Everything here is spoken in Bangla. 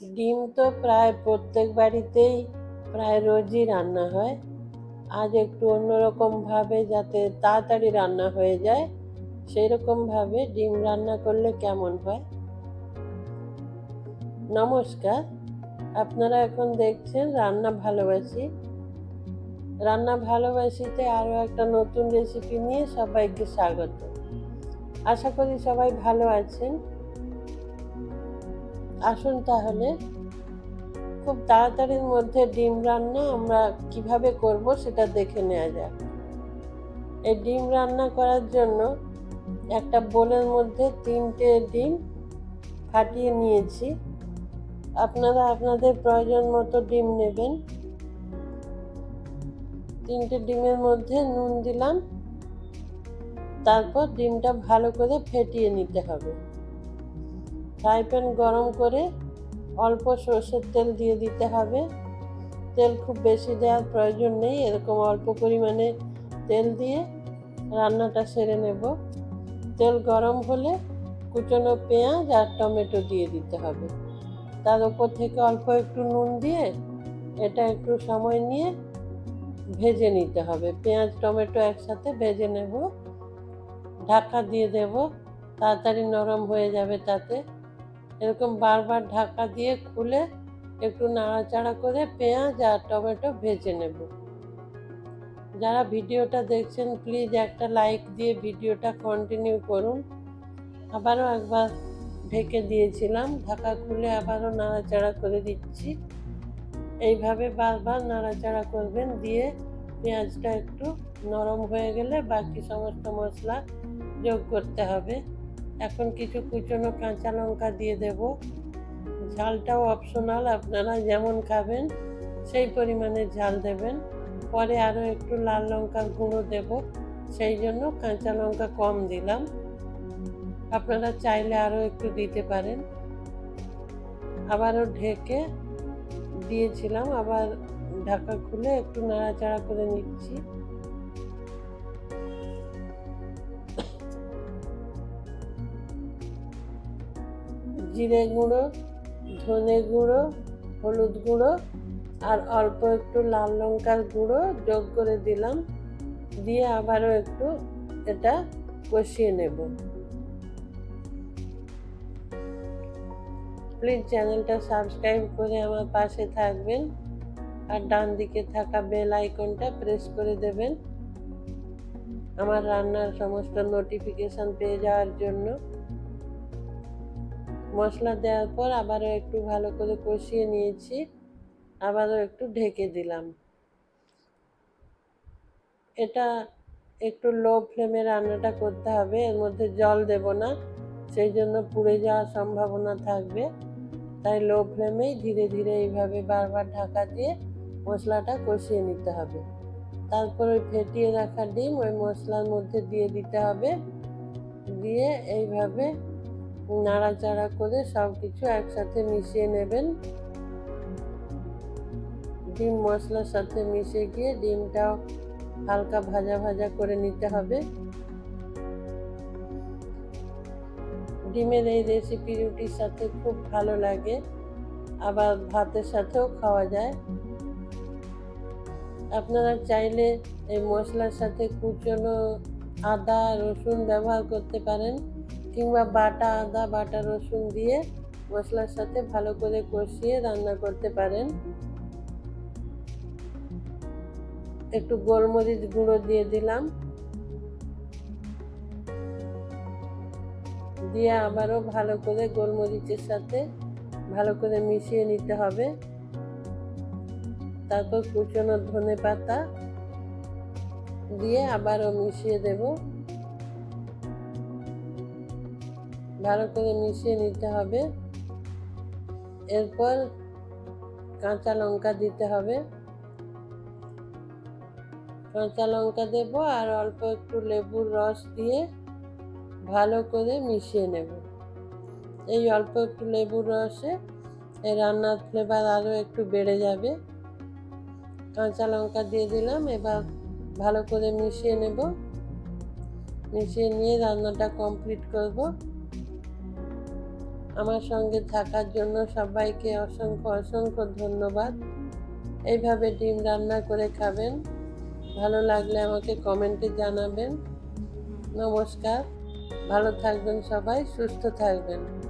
ডিম তো প্রায় প্রত্যেক বাড়িতেই, প্রায় রোজই রান্না হয়। আজ একটু অন্যরকমভাবে যাতে তাড়াতাড়ি রান্না হয়ে যায় সেই রকমভাবে ডিম রান্না করলে কেমন হয়? নমস্কার, আপনারা এখন দেখছেন রান্না ভালোবাসি। রান্না ভালোবাসিতে আরও একটা নতুন রেসিপি নিয়ে সবাইকে স্বাগত। আশা করি সবাই ভালো আছেন। আসুন তাহলে। খুব তাড়াতাড়ির মধ্যে ডিম রান্না আমরা কীভাবে করব সেটা দেখে নেওয়া যাক। এই ডিম রান্না করার জন্য একটা বোলের মধ্যে তিনটে ডিম ফাটিয়ে নিয়েছি। আপনারা আপনাদের প্রয়োজন মতো ডিম নেবেন। তিনটে ডিমের মধ্যে নুন দিলাম। তারপর ডিমটা ভালো করে ফেটিয়ে নিতে হবে। ফ্রাই প্যান গরম করে অল্প সর্ষের তেল দিয়ে দিতে হবে। তেল খুব বেশি দেওয়ার প্রয়োজন নেই, এরকম অল্প পরিমাণে তেল দিয়ে রান্নাটা সেরে নেব। তেল গরম হলে কুচনো পেঁয়াজ আর টমেটো দিয়ে দিতে হবে। তার উপর থেকে অল্প একটু নুন দিয়ে এটা একটু সময় নিয়ে ভেজে নিতে হবে। পেঁয়াজ, টমেটো একসাথে ভেজে নেব। ঢাকা দিয়ে দেব। তাড়াতাড়ি নরম হয়ে যাবে তাতে। এরকম বারবার ঢাকা দিয়ে খুলে একটু নাড়াচাড়া করে পেঁয়াজ আর টমেটো ভেজে নেব। যারা ভিডিওটা দেখছেন প্লিজ একটা লাইক দিয়ে ভিডিওটা কন্টিনিউ করুন। আবারও একবার ঢেকে দিয়েছিলাম, ঢাকা খুলে আবারও নাড়াচাড়া করে দিচ্ছি। এইভাবে বারবার নাড়াচাড়া করবেন, দিয়ে পেঁয়াজটা একটু নরম হয়ে গেলে বাকি সমস্ত মশলা যোগ করতে হবে। এখন কিছু কুচনো কাঁচা লঙ্কা দিয়ে দেব। ঝালটাও অপশনাল আপনারা যেমন খাবেন সেই পরিমাণে ঝাল দেবেন। পরে আরও একটু লাল লঙ্কার গুঁড়ো দেব, সেই জন্য কাঁচা লঙ্কা কম দিলাম। আপনারা চাইলে আরও একটু দিতে পারেন। আবারও ঢেকে দিয়েছিলাম, আবার ঢাকা খুলে একটু নাড়াচাড়া করে নিচ্ছি। জিরে গুঁড়ো, ধনে গুঁড়ো, হলুদ গুঁড়ো আর অল্প একটু লাল লঙ্কার গুঁড়ো যোগ করে দিলাম। দিয়ে আবারও একটু এটা কষিয়ে নেব। প্লিজ চ্যানেলটা সাবস্ক্রাইব করে আমার পাশে থাকবেন আর ডান দিকে থাকা বেল আইকনটা প্রেস করে দেবেন। আমার রান্নার সমস্ত নোটিফিকেশান পেয়ে যাওয়ার জন্য মশলা দেওয়ার পর আবারও একটু ভালো করে কষিয়ে নিয়েছি। আবারও একটু ঢেকে দিলাম। এটা একটু লো ফ্লেমে রান্নাটা করতে হবে, এর মধ্যে জল দেব না, সেই জন্য পুড়ে যাওয়ার সম্ভাবনা থাকবে। তাই লো ফ্লেমেই ধীরে ধীরে এইভাবে বারবার ঢাকা দিয়ে মশলাটা কষিয়ে নিতে হবে। তারপর ওই ফেটিয়ে রাখা ডিম ওই মশলার মধ্যে দিয়ে দিতে হবে। দিয়ে এইভাবে নাড়াচাড়া করে সব কিছু একসাথে মিশিয়ে নেবেন। ডিম মশলার সাথে মিশে গিয়ে ডিমটাও হালকা ভাজা ভাজা করে নিতে হবে। ডিমের এই রেসিপি রুটির সাথে খুব ভালো লাগে। আবার ভাতের সাথেও খাওয়া যায়। আপনারা চাইলে এই মশলার সাথে কুচনো আদা, রসুন ব্যবহার করতে পারেন। কিংবা বাটা, আদা, বাটা, রসুন দিয়ে মশলার সাথে ভালো করে কষিয়ে রান্না করতে পারেন। একটু গোলমরিচ গুঁড়ো দিয়ে দিলাম। দিয়ে আবারও ভালো করে গোলমরিচের সাথে ভালো করে মিশিয়ে নিতে হবে। তারপর কুচনো ধনে পাতা দিয়ে আবারও মিশিয়ে দেব। ভালো করে মিশিয়ে নিতে হবে। এরপর কাঁচা লঙ্কা দিতে হবে। কাঁচা লঙ্কা দেবো আর অল্প একটু লেবুর রস দিয়ে ভালো করে মিশিয়ে নেব। এই অল্প একটু লেবুর রসে এই রান্নার ফ্লেভার আরও একটু বেড়ে যাবে। কাঁচা লঙ্কা দিয়ে দিলাম, এবার ভালো করে মিশিয়ে নেব। মিশিয়ে নিয়ে রান্নাটা কমপ্লিট করব। আমার সঙ্গে থাকার জন্য সবাইকে অসংখ্য অসংখ্য ধন্যবাদ। এইভাবে ডিম রান্না করে খাবেন। ভালো লাগলে আমাকে কমেন্টে জানাবেন। নমস্কার। ভালো থাকবেন সবাই, সুস্থ থাকবেন।